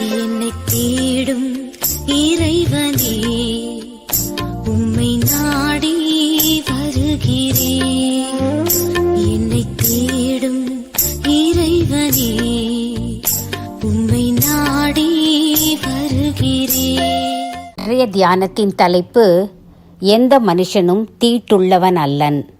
என்னை தேடும் இறைவனே உம்மை நாடி வருகிறேன் என்னை தேடும் இறைவனே உம்மை நாடி வருகிறேன் நிறைய தியானத்தின் தலைப்பு எந்த மனுஷனும் தீட்டுள்ளவன் அல்லன்.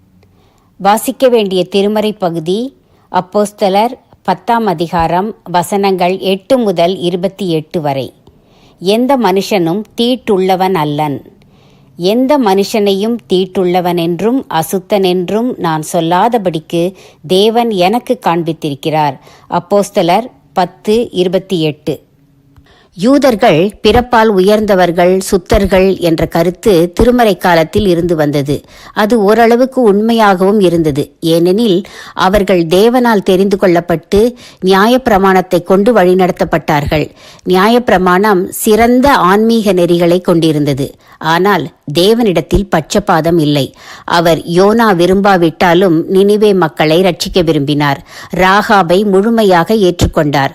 வாசிக்க வேண்டிய திருமறை பகுதி அப்போஸ்தலர் பத்தாம் அதிகாரம் வசனங்கள் எட்டு முதல் இருபத்தி எட்டு வரை. எந்த மனுஷனும் தீட்டுள்ளவன் அல்லன். எந்த மனுஷனையும் தீட்டுள்ளவன் என்றும் அசுத்தன் என்றும் நான் சொல்லாதபடிக்கு தேவன் எனக்கு காண்பித்திருக்கிறார். அப்போஸ்தலர் பத்து இருபத்தி எட்டு. யூதர்கள் பிறப்பால் உயர்ந்தவர்கள் சுத்தர்கள் என்ற கருத்து திருமறை காலத்தில் இருந்து வந்தது. அது ஓரளவுக்கு உண்மையாகவும் இருந்தது. ஏனெனில் அவர்கள் தேவனால் தெரிந்து கொள்ளப்பட்டு நியாயப்பிரமாணத்தை கொண்டு வழிநடத்தப்பட்டார்கள். நியாயப்பிரமாணம் சிறந்த ஆன்மீக நெறிகளை கொண்டிருந்தது. ஆனால் தேவனிடத்தில் பட்சபாதம் இல்லை. அவர் யோனா விரும்பாவிட்டாலும் நினிவே மக்களை ரட்சிக்க விரும்பினார். ராகாபை முழுமையாக ஏற்றுக்கொண்டார்.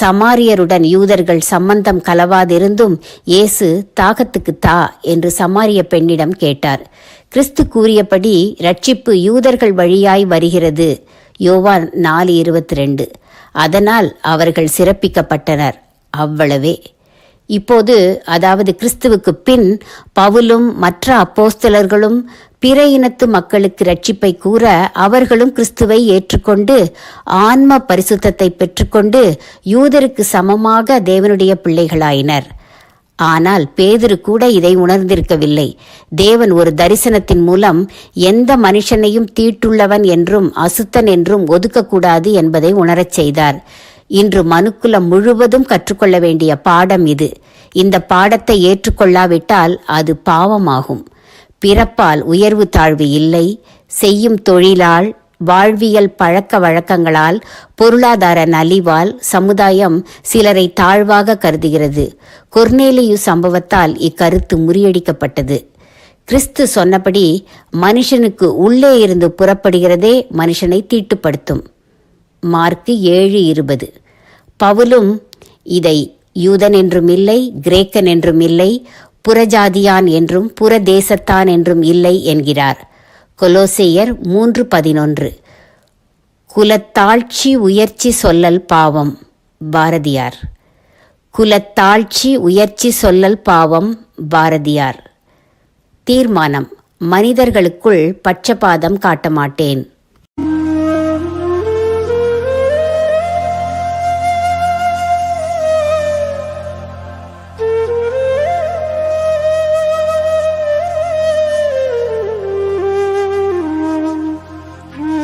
சமாரியருடன் யூதர்கள் சம்பந்தம் கலவாதிருந்தும் இயேசு தாகத்துக்கு தா என்று சமாரிய பெண்ணிடம் கேட்டார். கிறிஸ்து கூறியபடி ரட்சிப்பு யூதர்கள் வழியாய் வருகிறது. யோவான் நாலு இருபத்தி ரெண்டு. அதனால் அவர்கள் சிறப்பிக்கப்பட்டனர். அவ்வளவே. இப்போது அதாவது கிறிஸ்துவுக்கு பின் பவுலும் மற்ற அப்போஸ்தலர்களும் பிற இனத்து மக்களுக்கு ரட்சிப்பை கூற அவர்களும் கிறிஸ்துவை ஏற்றுக்கொண்டு ஆன்ம பரிசுத்தத்தை பெற்றுக்கொண்டு யூதருக்கு சமமாக தேவனுடைய பிள்ளைகளாயினர். ஆனால் பேதுரு கூட இதை உணர்ந்திருக்கவில்லை. தேவன் ஒரு தரிசனத்தின் மூலம் எந்த மனுஷனையும் தீட்டுள்ளவன் என்றும் அசுத்தன் என்றும் ஒதுக்கக்கூடாது என்பதை உணரச் செய்தார். இன்று மனுக்குலம் முழுவதும் கற்றுக்கொள்ள வேண்டிய பாடம் இது. இந்த பாடத்தை ஏற்றுக்கொள்ளாவிட்டால் அது பாவமாகும். பிறப்பால் உயர்வு தாழ்வு இல்லை. செய்யும் தொழிலால் வாழ்வியல் பழக்க வழக்கங்களால் பொருளாதார நலிவால் சமுதாயம் சிலரை தாழ்வாக கருதுகிறது. கொர்னேலியு சம்பவத்தால் இக்கருத்து முறியடிக்கப்பட்டது. கிறிஸ்து சொன்னபடி மனுஷனுக்கு உள்ளே இருந்து புறப்படுகிறதே மனுஷனை தீட்டுப்படுத்தும். மார்க்கு ஏழு இருபது. பவுலும் இதை யூதன் என்றும் இல்லை கிரேக்கன் என்றும் இல்லை புறஜாதியான் என்றும் புறதேசத்தான் என்றும் இல்லை என்கிறார். கொலோசேயர் மூன்று பதினொன்று. குலத்தாழ்ச்சி உயர்ச்சி சொல்லல் பாவம் பாரதியார். குலத்தாழ்ச்சி உயர்ச்சி சொல்லல் பாவம் பாரதியார். தீர்மானம். மனிதர்களுக்குள் பட்சபாதம் காட்ட மாட்டேன்